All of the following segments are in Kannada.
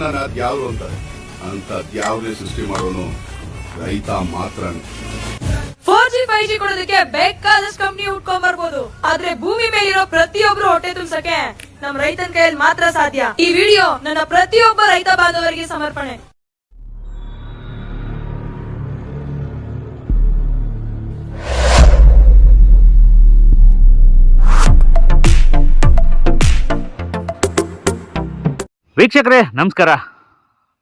ನನ್ನನ್ನ ದ್ಯಾವ್ರು ಅಂತ? ಅಂತ ದ್ಯಾವ್ರೇ ಸೃಷ್ಟಿ ಮಾಡೋನು ರೈತ ಮಾತ್ರ ಫೋರ್ ಜಿ ಫೈವ್ ಜಿ ಕೊಡೋದಕ್ಕೆ ಬೇಕಾದಷ್ಟು ಕಂಪ್ನಿ ಹುಟ್ಕೊಂಡ್ ಬರ್ಬೋದು ಆದ್ರೆ ಭೂಮಿ ಮೇಲಿರೋ ಪ್ರತಿಯೊಬ್ರು ಹೊಟ್ಟೆ ತುಂಬಸಕ್ಕೆ ನಮ್ ರೈತನ ಕೈಯಲ್ಲಿ ಮಾತ್ರ ಸಾಧ್ಯ. ಈ ವಿಡಿಯೋ ನನ್ನ ಪ್ರತಿಯೊಬ್ಬ ರೈತ ಬಾಂಧವರಿಗೆ ಸಮರ್ಪಣೆ. ವೀಕ್ಷಕರೇ, ನಮಸ್ಕಾರ.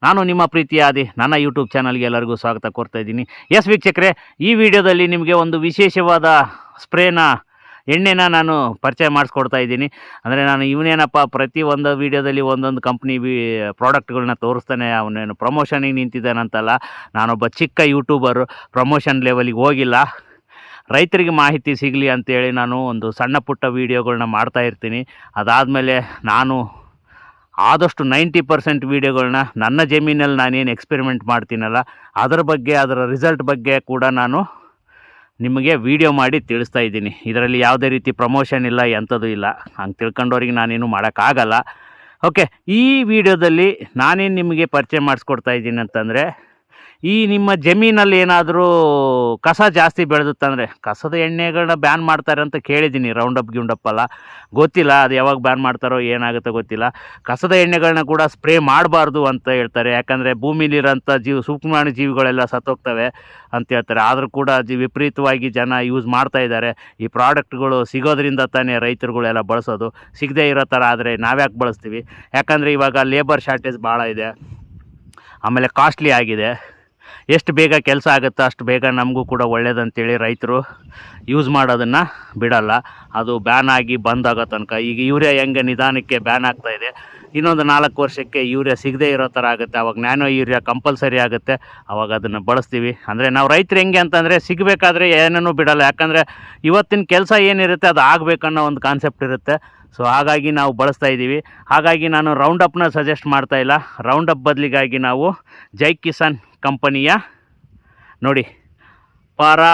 ನಾನು ನಿಮ್ಮ ಪ್ರೀತಿಯ ಆದಿ, ನನ್ನ ಯೂಟ್ಯೂಬ್ ಚಾನಲ್ಗೆ ಎಲ್ಲರಿಗೂ ಸ್ವಾಗತ ಕೋರ್ತಾ ಇದ್ದೀನಿ. ಎಸ್ ವೀಕ್ಷಕರೇ, ಈ ವಿಡಿಯೋದಲ್ಲಿ ನಿಮಗೆ ಒಂದು ವಿಶೇಷವಾದ ಸ್ಪ್ರೇನ, ಎಣ್ಣೆನ ನಾನು ಪರಿಚಯ ಮಾಡಿಸ್ಕೊಡ್ತಾ ಇದ್ದೀನಿ. ಅಂದರೆ ನಾನು ಇವನೇನಪ್ಪ, ಪ್ರತಿ ಒಂದು ವೀಡಿಯೋದಲ್ಲಿ ಒಂದೊಂದು ಕಂಪ್ನಿ ವಿ ಪ್ರಾಡಕ್ಟ್ಗಳನ್ನ ತೋರಿಸ್ತಾನೆ, ಅವನೇನು ಪ್ರಮೋಷನಿಗೆ ನಿಂತಿದ್ದಾನಂತಲ್ಲ, ನಾನೊಬ್ಬ ಚಿಕ್ಕ ಯೂಟ್ಯೂಬರು ಪ್ರಮೋಷನ್ ಲೆವೆಲಿಗೆ ಹೋಗಿಲ್ಲ. ರೈತರಿಗೆ ಮಾಹಿತಿ ಸಿಗಲಿ ಅಂತೇಳಿ ನಾನು ಒಂದು ಸಣ್ಣ ಪುಟ್ಟ ವೀಡಿಯೋಗಳನ್ನ ಮಾಡ್ತಾ ಇರ್ತೀನಿ. ಅದಾದಮೇಲೆ ನಾನು ಆದಷ್ಟು ನೈಂಟಿ ಪರ್ಸೆಂಟ್ ವೀಡಿಯೋಗಳನ್ನ ನನ್ನ ಜಮೀನಲ್ಲಿ ನಾನೇನು ಎಕ್ಸ್ಪೆರಿಮೆಂಟ್ ಮಾಡ್ತೀನಲ್ಲ, ಅದರ ಬಗ್ಗೆ, ಅದರ ರಿಸಲ್ಟ್ ಬಗ್ಗೆ ಕೂಡ ನಾನು ನಿಮಗೆ ವಿಡಿಯೋ ಮಾಡಿ ತಿಳಿಸ್ತಾ ಇದ್ದೀನಿ. ಇದರಲ್ಲಿ ಯಾವುದೇ ರೀತಿ ಪ್ರಮೋಷನ್ ಇಲ್ಲ, ಎಂಥದ್ದು ಇಲ್ಲ. ಹಂಗೆ ತಿಳ್ಕೊಂಡವ್ರಿಗೆ ನಾನೇನು ಮಾಡೋಕ್ಕಾಗಲ್ಲ. ಓಕೆ ಈ ವಿಡಿಯೋದಲ್ಲಿ ನಾನೇನು ನಿಮಗೆ ಪರಿಚಯ ಮಾಡಿಸ್ಕೊಡ್ತಾ ಇದ್ದೀನಿ ಅಂತಂದರೆ, ಈ ನಿಮ್ಮ ಜಮೀನಲ್ಲಿ ಏನಾದರೂ ಕಸ ಜಾಸ್ತಿ ಬೆಳೆದುತ್ತಂದರೆ ಕಸದ ಎಣ್ಣೆಗಳನ್ನ ಬ್ಯಾನ್ ಮಾಡ್ತಾರೆ ಅಂತ ಕೇಳಿದ್ದೀನಿ ರೌಂಡ್ ಅಪ್ ಗಿೌಂಡಪ್ ಅಲ್ಲ. ಗೊತ್ತಿಲ್ಲ ಅದು ಯಾವಾಗ ಬ್ಯಾನ್ ಮಾಡ್ತಾರೋ, ಏನಾಗುತ್ತೋ ಗೊತ್ತಿಲ್ಲ. ಕಸದ ಎಣ್ಣೆಗಳನ್ನ ಕೂಡ ಸ್ಪ್ರೇ ಮಾಡಬಾರ್ದು ಅಂತ ಹೇಳ್ತಾರೆ. ಯಾಕಂದರೆ ಭೂಮಿಲಿರೋಂಥ ಜೀವ, ಸೂಕ್ಷ್ಮಾಣು ಜೀವಿಗಳೆಲ್ಲ ಸತ್ತೋಗ್ತವೆ ಅಂತ ಹೇಳ್ತಾರೆ. ಆದರೂ ಕೂಡ ಜಿ, ವಿಪರೀತವಾಗಿ ಜನ ಯೂಸ್ ಮಾಡ್ತಾ ಇದ್ದಾರೆ. ಈ ಪ್ರಾಡಕ್ಟ್ಗಳು ಸಿಗೋದ್ರಿಂದ ತಾನೇ ರೈತರುಗಳೆಲ್ಲ ಬಳಸೋದು. ಸಿಗದೇ ಇರೋ ಥರ ಆದರೆ ನಾವ್ಯಾಕೆ ಬಳಸ್ತೀವಿ? ಯಾಕಂದರೆ ಇವಾಗ ಲೇಬರ್ ಶಾರ್ಟೇಜ್ ಭಾಳ ಇದೆ. ಆಮೇಲೆ ಕಾಸ್ಟ್ಲಿ ಆಗಿದೆ. ಎಷ್ಟು ಬೇಗ ಕೆಲಸ ಆಗುತ್ತೆ ಅಷ್ಟು ಬೇಗ ನಮಗೂ ಕೂಡ ಒಳ್ಳೇದಂತೇಳಿ ರೈತರು ಯೂಸ್ ಮಾಡೋದನ್ನು ಬಿಡಲ್ಲ. ಅದು ಬ್ಯಾನ್ ಆಗಿ ಬಂದ್ ಆಗೋ ತನಕ. ಈಗ ಯೂರಿಯಾ ಹೆಂಗೆ ನಿಧಾನಕ್ಕೆ ಬ್ಯಾನ್ ಆಗ್ತಾ ಇದೆ. ಇನ್ನೊಂದು ನಾಲ್ಕು ವರ್ಷಕ್ಕೆ ಯೂರಿಯಾ ಸಿಗದೇ ಇರೋ ಥರ ಆಗುತ್ತೆ. ಅವಾಗ ನ್ಯಾನೋ ಯೂರಿಯಾ ಕಂಪಲ್ಸರಿ ಆಗುತ್ತೆ. ಅವಾಗ ಅದನ್ನು ಬಳಸ್ತೀವಿ. ಅಂದರೆ ನಾವು ರೈತರು ಹೆಂಗೆ ಅಂತಂದರೆ ಸಿಗಬೇಕಾದ್ರೆ ಏನೇನೂ ಬಿಡಲ್ಲ. ಯಾಕಂದರೆ ಇವತ್ತಿನ ಕೆಲಸ ಏನಿರುತ್ತೆ ಅದು ಆಗಬೇಕನ್ನೋ ಒಂದು ಕಾನ್ಸೆಪ್ಟ್ ಇರುತ್ತೆ. ಸೊ ಹಾಗಾಗಿ ನಾವು ಬಳಸ್ತಾ ಇದ್ದೀವಿ. ಹಾಗಾಗಿ ನಾನು ರೌಂಡ್ ಅಪ್ನ ಸಜೆಸ್ಟ್ ಮಾಡ್ತಾ ಇಲ್ಲ. ಬದಲಿಗಾಗಿ ನಾವು ಜೈ ಕಿಸಾನ್ ಕಂಪನಿಯ ನೋಡಿ ಪಾರಾ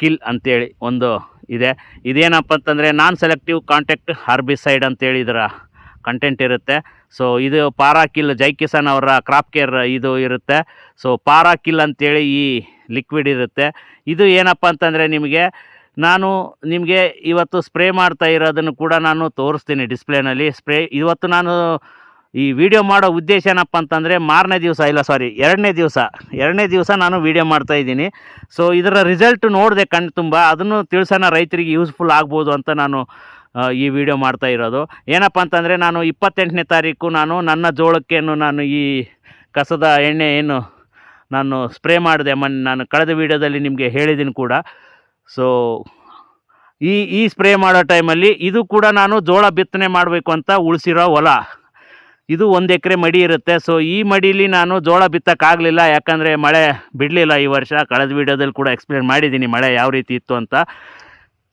ಕಿಲ್ ಅಂತೇಳಿ ಒಂದು ಇದೆ. ಇದೇನಪ್ಪ ಅಂತಂದರೆ ನಾನ್ ಸೆಲೆಕ್ಟಿವ್ ಕಾಂಟ್ಯಾಕ್ಟ್ ಹಾರ್ಬಿಸೈಡ್ ಅಂತೇಳಿ ಇದರ ಕಂಟೆಂಟ್ ಇರುತ್ತೆ. ಸೊ ಇದು ಪಾರಾ ಕಿಲ್ ಜೈ ಕಿಸಾನ್ ಅವರ ಕ್ರಾಪ್ ಕೇರ್ ಇದು ಇರುತ್ತೆ. ಸೊ ಪಾರಾ ಕಿಲ್ ಅಂತೇಳಿ ಈ ಲಿಕ್ವಿಡ್ ಇರುತ್ತೆ. ಇದು ಏನಪ್ಪ ಅಂತಂದರೆ ನಿಮಗೆ ನಾನು ನಿಮಗೆ ಇವತ್ತು ಸ್ಪ್ರೇ ಮಾಡ್ತಾ ಇರೋದನ್ನು ಕೂಡ ನಾನು ತೋರಿಸ್ತೀನಿ ಡಿಸ್ಪ್ಲೇನಲ್ಲಿ ಸ್ಪ್ರೇ ಇವತ್ತು ನಾನು ಈ ವಿಡಿಯೋ ಮಾಡೋ ಉದ್ದೇಶ ಏನಪ್ಪ ಅಂತಂದರೆ ಮಾರನೇ ದಿವಸ, ಇಲ್ಲ ಸಾರಿ ಎರಡನೇ ದಿವಸ ಎರಡನೇ ದಿವಸ ನಾನು ವಿಡಿಯೋ ಮಾಡ್ತಾ ಇದ್ದೀನಿ. ಸೊ ಇದರ ರಿಸಲ್ಟ್ ನೋಡಿದೆ ಕಣ್ಣು ತುಂಬ, ಅದನ್ನು ತಿಳಿಸೋಣ ರೈತರಿಗೆ ಯೂಸ್ಫುಲ್ ಆಗ್ಬೋದು ಅಂತ ನಾನು ಈ ವಿಡಿಯೋ ಮಾಡ್ತಾ ಇರೋದು. ಏನಪ್ಪ ಅಂತಂದರೆ ನಾನು ಇಪ್ಪತ್ತೆಂಟನೇ ತಾರೀಕು ನಾನು ನನ್ನ ಜೋಳಕ್ಕೇನು ನಾನು ಈ ಕಸದ ಎಣ್ಣೆ ಏನು ನಾನು ಸ್ಪ್ರೇ ಮಾಡಿದೆ. ಮನ್, ನಾನು ಕಳೆದ ವಿಡಿಯೋದಲ್ಲಿ ನಿಮಗೆ ಹೇಳಿದ್ದೀನಿ ಕೂಡ. ಸೊ ಈ ಈ ಸ್ಪ್ರೇ ಮಾಡೋ ಟೈಮಲ್ಲಿ ಇದು ಕೂಡ ನಾನು ಜೋಳ ಬಿತ್ತನೆ ಮಾಡಬೇಕು ಅಂತ ಉಳಿಸಿರೋ ಹೊಲ. ಇದು ಒಂದು ಎಕರೆ ಮಡಿ ಇರುತ್ತೆ. ಸೊ ಈ ಮಡಿಲಿ ನಾನು ಜೋಳ ಬಿತ್ತಕ್ಕಾಗಲಿಲ್ಲ. ಯಾಕಂದರೆ ಮಳೆ ಬಿಡಲಿಲ್ಲ ಈ ವರ್ಷ. ಕಳೆದ ವೀಡಿಯೋದಲ್ಲಿ ಕೂಡ ಎಕ್ಸ್ಪ್ಲೇನ್ ಮಾಡಿದ್ದೀನಿ ಮಳೆ ಯಾವ ರೀತಿ ಇತ್ತು ಅಂತ.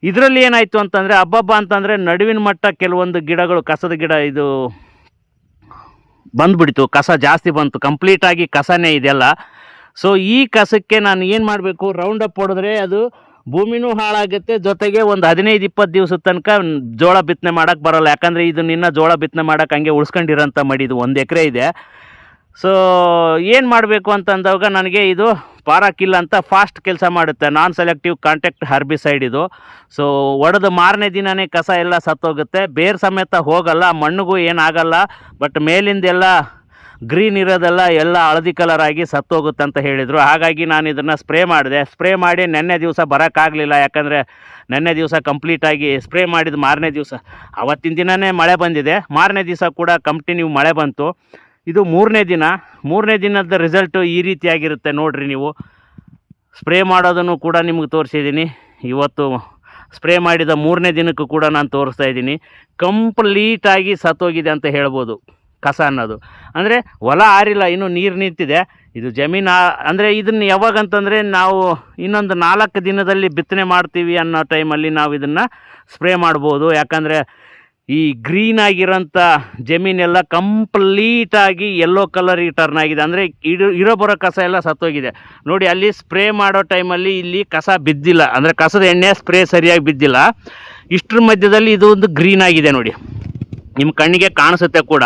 ಇದರಲ್ಲಿ ಏನಾಯಿತು ಅಂತಂದರೆ, ಹಬ್ಬಬ್ಬ ಅಂತಂದರೆ ನಡುವಿನ ಮಟ್ಟ ಕೆಲವೊಂದು ಗಿಡಗಳು, ಕಸದ ಗಿಡ ಇದು ಬಂದುಬಿಡ್ತು. ಕಸ ಜಾಸ್ತಿ ಬಂತು. ಕಂಪ್ಲೀಟಾಗಿ ಕಸನೇ ಇದೆಲ್ಲ. ಸೊ ಈ ಕಸಕ್ಕೆ ನಾನು ಏನು ಮಾಡಬೇಕು? ರೌಂಡಪ್ ಹೊಡೆದ್ರೆ ಅದು ಭೂಮಿನೂ ಹಾಳಾಗುತ್ತೆ, ಜೊತೆಗೆ ಒಂದು ಹದಿನೈದು ಇಪ್ಪತ್ತು ದಿವಸ ತನಕ ಜೋಳ ಬಿತ್ತನೆ ಮಾಡೋಕ್ಕೆ ಬರೋಲ್ಲ. ಯಾಕಂದರೆ ಇದು ನಿನ್ನ ಜೋಳ ಬಿತ್ತನೆ ಮಾಡೋಕೆ ಹಂಗೆ ಉಳ್ಸ್ಕೊಂಡಿರೋಂಥ ಮಡಿ ಇದು, ಒಂದು ಎಕರೆ ಇದೆ. ಸೊ ಏನು ಮಾಡಬೇಕು ಅಂತಂದಾಗ ನನಗೆ ಇದು ಪಾರಾಕಿಲ್ಲ ಅಂತ ಫಾಸ್ಟ್ ಕೆಲಸ ಮಾಡುತ್ತೆ. ನಾನ್ ಸೆಲೆಕ್ಟಿವ್ ಕಾಂಟ್ಯಾಕ್ಟ್ ಹರ್ಬಿಸೈಡ್ ಇದು. ಸೊ ಒಡೆದು ಮಾರನೇ ದಿನವೇ ಕಸ ಎಲ್ಲ ಸತ್ತೋಗುತ್ತೆ. ಬೇರ್ ಸಮೇತ ಹೋಗಲ್ಲ, ಮಣ್ಣಿಗೂ ಏನಾಗಲ್ಲ ಬಟ್ ಮೇಲಿಂದೆಲ್ಲ ಗ್ರೀನ್ ಇರೋದೆಲ್ಲ ಎಲ್ಲ ಹಳದಿ ಕಲರ್ ಆಗಿ ಸತ್ತೋಗುತ್ತೆ ಅಂತ ಹೇಳಿದರು. ಹಾಗಾಗಿ ನಾನು ಇದನ್ನು ಸ್ಪ್ರೇ ಮಾಡಿದೆ. ಸ್ಪ್ರೇ ಮಾಡಿ ನೆನ್ನೆ ದಿವಸ ಬರೋಕ್ಕಾಗಲಿಲ್ಲ. ಯಾಕಂದರೆ ನೆನ್ನೆ ದಿವಸ ಕಂಪ್ಲೀಟಾಗಿ ಸ್ಪ್ರೇ ಮಾಡಿದ ಮಾರನೇ ದಿವಸ. ಅವತ್ತಿನ ದಿನವೇ ಮಳೆ ಬಂದಿದೆ. ಮಾರನೇ ದಿವಸ ಕೂಡ ಕಂಟಿನ್ಯೂ ಮಳೆ ಬಂತು. ಇದು ಮೂರನೇ ದಿನ. ಮೂರನೇ ದಿನದ ರಿಸಲ್ಟು ಈ ರೀತಿಯಾಗಿರುತ್ತೆ ನೋಡಿರಿ ನೀವು. ಸ್ಪ್ರೇ ಮಾಡೋದನ್ನು ಕೂಡ ನಿಮಗೆ ತೋರಿಸಿದ್ದೀನಿ. ಇವತ್ತು ಸ್ಪ್ರೇ ಮಾಡಿದ ಮೂರನೇ ದಿನಕ್ಕೂ ಕೂಡ ನಾನು ತೋರಿಸ್ತಾ ಇದ್ದೀನಿ. ಕಂಪ್ಲೀಟಾಗಿ ಸತ್ತೋಗಿದೆ ಅಂತ ಹೇಳ್ಬೋದು. ಕಸ ಅನ್ನೋದು. ಅಂದರೆ ಹೊಲ ಆರಿಲ್ಲ, ಇನ್ನೂ ನೀರು ನಿಂತಿದೆ. ಇದು ಜಮೀನು ಅಂದರೆ ಇದನ್ನು ಯಾವಾಗಂತಂದರೆ ನಾವು ಇನ್ನೊಂದು ನಾಲ್ಕು ದಿನದಲ್ಲಿ ಬಿತ್ತನೆ ಮಾಡ್ತೀವಿ ಅನ್ನೋ ಟೈಮಲ್ಲಿ ನಾವು ಇದನ್ನು ಸ್ಪ್ರೇ ಮಾಡ್ಬೋದು. ಯಾಕಂದರೆ ಈ ಗ್ರೀನ್ ಆಗಿರೋಂಥ ಜಮೀನೆಲ್ಲ ಕಂಪ್ಲೀಟಾಗಿ ಯೆಲ್ಲೋ ಕಲರಿಗೆ ಟರ್ನ್ ಆಗಿದೆ. ಅಂದರೆ ಇರೋ ಇರೋ ಬರೋ ಕಸ ಎಲ್ಲ ಸತ್ತೋಗಿದೆ. ನೋಡಿ, ಅಲ್ಲಿ ಸ್ಪ್ರೇ ಮಾಡೋ ಟೈಮಲ್ಲಿ ಇಲ್ಲಿ ಕಸ ಬಿದ್ದಿಲ್ಲ. ಅಂದರೆ ಕಸದ ಎಣ್ಣೆ ಸ್ಪ್ರೇ ಸರಿಯಾಗಿ ಬಿದ್ದಿಲ್ಲ. ಇಷ್ಟ್ರ ಮಧ್ಯದಲ್ಲಿ ಇದು ಒಂದು ಗ್ರೀನ್ ಆಗಿದೆ ನೋಡಿ. ನಿಮ್ಮ ಕಣ್ಣಿಗೆ ಕಾಣಿಸುತ್ತೆ ಕೂಡ.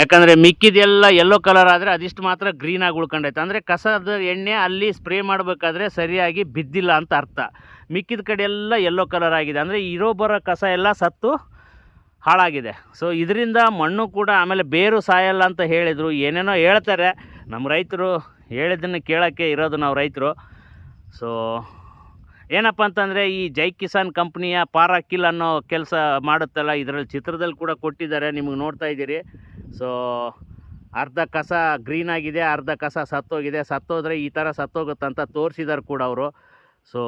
ಯಾಕಂದರೆ ಮಿಕ್ಕಿದೆಲ್ಲ ಯೆಲ್ಲೋ ಕಲರ್ ಆದರೆ ಅದಿಷ್ಟು ಮಾತ್ರ ಗ್ರೀನಾಗಿ ಉಳ್ಕೊಂಡೈತೆ. ಅಂದರೆ ಕಸದ ಎಣ್ಣೆ ಅಲ್ಲಿ ಸ್ಪ್ರೇ ಮಾಡಬೇಕಾದ್ರೆ ಸರಿಯಾಗಿ ಬಿದ್ದಿಲ್ಲ ಅಂತ ಅರ್ಥ. ಮಿಕ್ಕಿದ ಕಡೆ ಎಲ್ಲ ಯೆಲ್ಲೋ ಕಲರ್ ಆಗಿದೆ. ಅಂದರೆ ಇರೋ ಬರೋ ಕಸ ಎಲ್ಲ ಸತ್ತು ಹಾಳಾಗಿದೆ. ಸೊ ಇದರಿಂದ ಮಣ್ಣು ಕೂಡ ಆಮೇಲೆ ಬೇರು ಸಾಯಲ್ಲ ಅಂತ ಹೇಳಿದರು. ಏನೇನೋ ಹೇಳ್ತಾರೆ. ನಮ್ಮ ರೈತರು ಹೇಳಿದ್ದನ್ನು ಕೇಳೋಕ್ಕೆ ಇರೋದು ನಾವು ರೈತರು. ಸೊ ಏನಪ್ಪ ಅಂತಂದರೆ ಈ ಜೈ ಕಿಸಾನ್ ಕಂಪ್ನಿಯ ಪಾರಾಕಿಲ್ ಅನ್ನೋ ಕೆಲಸ ಮಾಡುತ್ತಲ್ಲ, ಇದರಲ್ಲಿ ಚಿತ್ರದಲ್ಲಿ ಕೂಡ ಕೊಟ್ಟಿದ್ದಾರೆ. ನಿಮಗೆ ನೋಡ್ತಾ ಇದ್ದೀರಿ. ಸೊ ಅರ್ಧ ಕಸ ಗ್ರೀನ್ ಆಗಿದೆ, ಅರ್ಧ ಕಸ ಸತ್ತೋಗಿದೆ. ಸತ್ತೋದ್ರೆ ಈ ಥರ ಸತ್ತೋಗುತ್ತಂತ ತೋರಿಸಿದ್ದಾರೆ ಕೂಡ ಅವರು. ಸೊ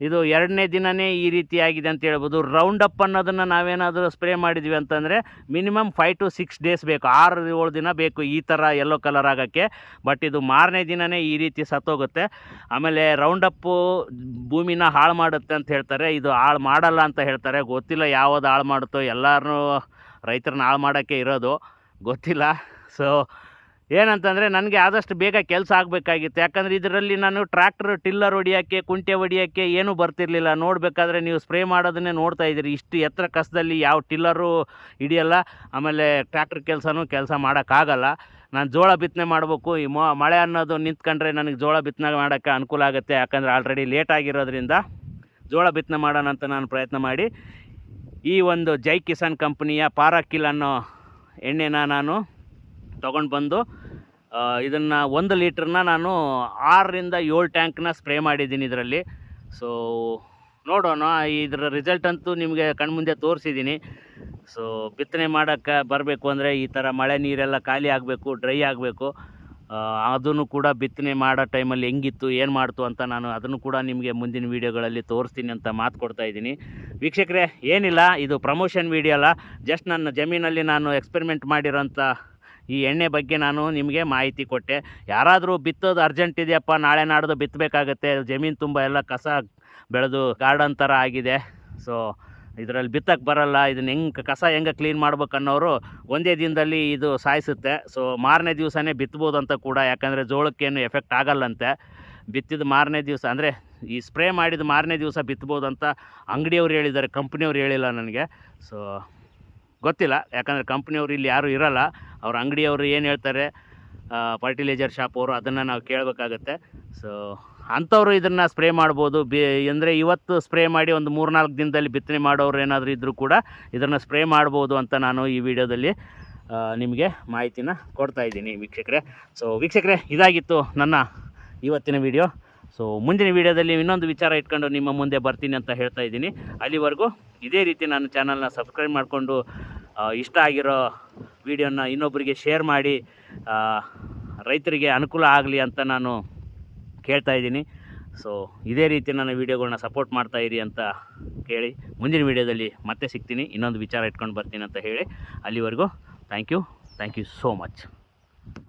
ಇದು ಎರಡನೇ ದಿನವೇ ಈ ರೀತಿ ಆಗಿದೆ ಅಂತ ಹೇಳ್ಬೋದು. ರೌಂಡ್ ಅಪ್ ಅನ್ನೋದನ್ನು ನಾವೇನಾದರೂ ಸ್ಪ್ರೇ ಮಾಡಿದ್ವಿ ಅಂತಂದರೆ minimum five to six days ಬೇಕು. ಆರು, ಏಳು ದಿನ ಬೇಕು ಈ ಥರ ಯೆಲ್ಲೋ ಕಲರ್ ಆಗೋಕ್ಕೆ. ಬಟ್ ಇದು ಮಾರನೇ ದಿನವೇ ಈ ರೀತಿ ಸತ್ತೋಗುತ್ತೆ. ಆಮೇಲೆ ರೌಂಡ್ ಅಪ್ಪು ಭೂಮಿನ ಹಾಳು ಮಾಡುತ್ತೆ ಅಂತ ಹೇಳ್ತಾರೆ. ಇದು ಹಾಳು ಮಾಡಲ್ಲ ಅಂತ ಹೇಳ್ತಾರೆ. ಗೊತ್ತಿಲ್ಲ ಯಾವುದು ಹಾಳು ಮಾಡುತ್ತೋ. ಎಲ್ಲರೂ ರೈತರನ್ನ ಹಾಳು ಮಾಡೋಕ್ಕೆ ಇರೋದು ಗೊತ್ತಿಲ್ಲ. ಸೊ ಏನಂತಂದರೆ ನನಗೆ ಆದಷ್ಟು ಬೇಗ ಕೆಲಸ ಆಗಬೇಕಾಗಿತ್ತು. ಯಾಕಂದರೆ ಇದರಲ್ಲಿ ನಾನು ಟ್ರ್ಯಾಕ್ಟರ್ ಟಿಲ್ಲರ್ ಹೊಡಿಯೋಕ್ಕೆ, ಕುಂಟೆ ಹೊಡಿಯೋಕ್ಕೆ ಏನೂ ಬರ್ತಿರ್ಲಿಲ್ಲ. ನೋಡಬೇಕಾದ್ರೆ ನೀವು ಸ್ಪ್ರೇ ಮಾಡೋದನ್ನೇ ನೋಡ್ತಾ ಇದ್ದೀರಿ. ಇಷ್ಟು ಎತ್ತರ ಕಸದಲ್ಲಿ ಯಾವ ಟಿಲ್ಲರು ಹಿಡಿಯಲ್ಲ. ಆಮೇಲೆ ಟ್ರ್ಯಾಕ್ಟ್ರ್ ಕೆಲಸನೂ ಕೆಲಸ ಮಾಡೋಕ್ಕಾಗಲ್ಲ. ನಾನು ಜೋಳ ಬಿತ್ತನೆ ಮಾಡಬೇಕು. ಈ ಮಳೆ ಅನ್ನೋದು ನಿಂತ್ಕೊಂಡ್ರೆ ನನಗೆ ಜೋಳ ಬಿತ್ತನೆ ಮಾಡೋಕ್ಕೆ ಅನುಕೂಲ ಆಗುತ್ತೆ. ಯಾಕಂದರೆ ಆಲ್ರೆಡಿ ಲೇಟ್ ಆಗಿರೋದ್ರಿಂದ ಜೋಳ ಬಿತ್ತನೆ ಮಾಡೋಣ ಅಂತ ನಾನು ಪ್ರಯತ್ನ ಮಾಡಿ ಈ ಒಂದು ಜೈ ಕಿಸಾನ್ ಕಂಪ್ನಿಯ ಪಾರಾಕಿಲ್ ಅನ್ನೋ ಎಣ್ಣೆನ ನಾನು ತೊಗೊಂಡು ಬಂದು ಇದನ್ನು ಒಂದು ಲೀಟ್ರನ್ನ ನಾನು ಆರರಿಂದ ಏಳು ಟ್ಯಾಂಕ್ನ ಸ್ಪ್ರೇ ಮಾಡಿದ್ದೀನಿ ಇದರಲ್ಲಿ. ಸೊ ನೋಡೋಣ, ಇದರ ರಿಸಲ್ಟ್ ಅಂತೂ ನಿಮಗೆ ಕಣ್ಮುಂದೆ ತೋರಿಸಿದ್ದೀನಿ. ಸೊ ಬಿತ್ತನೆ ಮಾಡೋಕ್ಕೆ ಬರಬೇಕು ಅಂದರೆ ಈ ಥರ ಮಳೆ ನೀರೆಲ್ಲ ಖಾಲಿ ಆಗಬೇಕು ಡ್ರೈ ಆಗಬೇಕು. ಅದನ್ನು ಕೂಡ ಬಿತ್ತನೆ ಮಾಡೋ ಟೈಮಲ್ಲಿ ಹೆಂಗಿತ್ತು, ಏನು ಮಾಡ್ತು ಅಂತ ನಾನು ಅದನ್ನು ಕೂಡ ನಿಮಗೆ ಮುಂದಿನ ವೀಡಿಯೋಗಳಲ್ಲಿ ತೋರಿಸ್ತೀನಿ ಅಂತ ಮಾತು ಕೊಡ್ತಾ ಇದ್ದೀನಿ. ವೀಕ್ಷಕರೇ, ಏನಿಲ್ಲ, ಇದು ಪ್ರಮೋಷನ್ ವೀಡಿಯೋ ಅಲ್ಲ. ಜಸ್ಟ್ ನನ್ನ ಜಮೀನಲ್ಲಿ ನಾನು ಎಕ್ಸ್ಪೆರಿಮೆಂಟ್ ಮಾಡಿರೋಂಥ ಈ ಎಣ್ಣೆ ಬಗ್ಗೆ ನಾನು ನಿಮಗೆ ಮಾಹಿತಿ ಕೊಟ್ಟೆ. ಯಾರಾದರೂ ಬಿತ್ತೋದು ಅರ್ಜೆಂಟ್ ಇದೆಯಪ್ಪ, ನಾಳೆ ನಾಡ್ದು ಬಿತ್ತಬೇಕಾಗತ್ತೆ ಜಮೀನು ತುಂಬ ಎಲ್ಲ ಕಸ ಬೆಳೆದು ಗಾರ್ಡನ್ ಥರ ಆಗಿದೆ. ಸೊ ಇದರಲ್ಲಿ ಬಿತ್ತಕ್ಕೆ ಬರಲ್ಲ ಇದನ್ನ ಹೆಂಗೆ ಕಸ ಹೆಂಗೆ ಕ್ಲೀನ್ ಮಾಡ್ಬೇಕು ಅನ್ನೋರು ಒಂದೇ ದಿನದಲ್ಲಿ ಇದು ಸಾಯಿಸುತ್ತೆ. ಸೊ ಮಾರನೇ ದಿವಸನೇ ಬಿತ್ಬೋದು ಅಂತ ಕೂಡ ಯಾಕಂದರೆ ಜೋಳಕ್ಕೇನು ಎಫೆಕ್ಟ್ ಆಗಲ್ಲಂತೆ. ಬಿತ್ತಿದ ಮಾರನೇ ದಿವಸ, ಅಂದರೆ ಈ ಸ್ಪ್ರೇ ಮಾಡಿದ ಮಾರನೇ ದಿವಸ ಬಿತ್ಬೋದು ಅಂತ ಅಂಗಡಿಯವ್ರು ಹೇಳಿದ್ದಾರೆ ಕಂಪ್ನಿಯವ್ರು ಹೇಳಿಲ್ಲ ನನಗೆ. ಸೊ ಗೊತ್ತಿಲ್ಲ, ಯಾಕಂದರೆ ಕಂಪ್ನಿಯವ್ರು ಇಲ್ಲಿ ಯಾರೂ ಇರಲ್ಲ. ಅವ್ರ ಅಂಗಡಿಯವರು ಏನು ಹೇಳ್ತಾರೆ ಫರ್ಟಿಲೈಜರ್ ಶಾಪ್ ಅವರು ಅದನ್ನು ನಾವು ಕೇಳಬೇಕಾಗತ್ತೆ. ಸೊ ಅಂಥವ್ರು ಇದನ್ನು ಸ್ಪ್ರೇ ಮಾಡ್ಬೋದು. ಬಿ, ಅಂದರೆ ಇವತ್ತು ಸ್ಪ್ರೇ ಮಾಡಿ ಒಂದು ಮೂರ್ನಾಲ್ಕು ದಿನದಲ್ಲಿ ಬಿತ್ತನೆ ಮಾಡೋರು ಏನಾದರೂ ಇದ್ದರೂ ಕೂಡ ಇದನ್ನು ಸ್ಪ್ರೇ ಮಾಡ್ಬೋದು ಅಂತ ನಾನು ಈ ವಿಡಿಯೋದಲ್ಲಿ ನಿಮಗೆ ಮಾಹಿತಿನ ಕೊಡ್ತಾ ಇದ್ದೀನಿ ವೀಕ್ಷಕರೇ. ಸೊ ವೀಕ್ಷಕರೇ, ಇದಾಗಿತ್ತು ನನ್ನ ಇವತ್ತಿನ ವಿಡಿಯೋ. ಸೊ ಮುಂದಿನ ವಿಡಿಯೋದಲ್ಲಿ ಇನ್ನೊಂದು ವಿಚಾರ ಇಟ್ಕೊಂಡು ನಿಮ್ಮ ಮುಂದೆ ಬರ್ತೀನಿ ಅಂತ ಹೇಳ್ತಾ ಇದ್ದೀನಿ. ಅಲ್ಲಿವರೆಗೂ ಇದೇ ರೀತಿ ನನ್ನ ಚಾನಲ್ನ ಸಬ್ಸ್ಕ್ರೈಬ್ ಮಾಡಿಕೊಂಡು ಇಷ್ಟ ಆಗಿರೋ ವಿಡಿಯೋನ ಇನ್ನೊಬ್ಬರಿಗೆ ಶೇರ್ ಮಾಡಿ ರೈತರಿಗೆ ಅನುಕೂಲ ಆಗಲಿ ಅಂತ ನಾನು ಕೇಳ್ತಾ ಇದ್ದೀನಿ. ಸೊ ಇದೇ ರೀತಿ ನನ್ನ ವೀಡಿಯೋಗಳನ್ನ ಸಪೋರ್ಟ್ ಮಾಡ್ತಾ ಇರಿ ಅಂತ ಕೇಳಿ ಮುಂದಿನ ವೀಡಿಯೋದಲ್ಲಿ ಮತ್ತೆ ಸಿಗ್ತೀನಿ. ಇನ್ನೊಂದು ವಿಚಾರ ಇಟ್ಕೊಂಡು ಬರ್ತೀನಿ ಅಂತ ಹೇಳಿ. ಅಲ್ಲಿವರೆಗೂ thank you thank you so much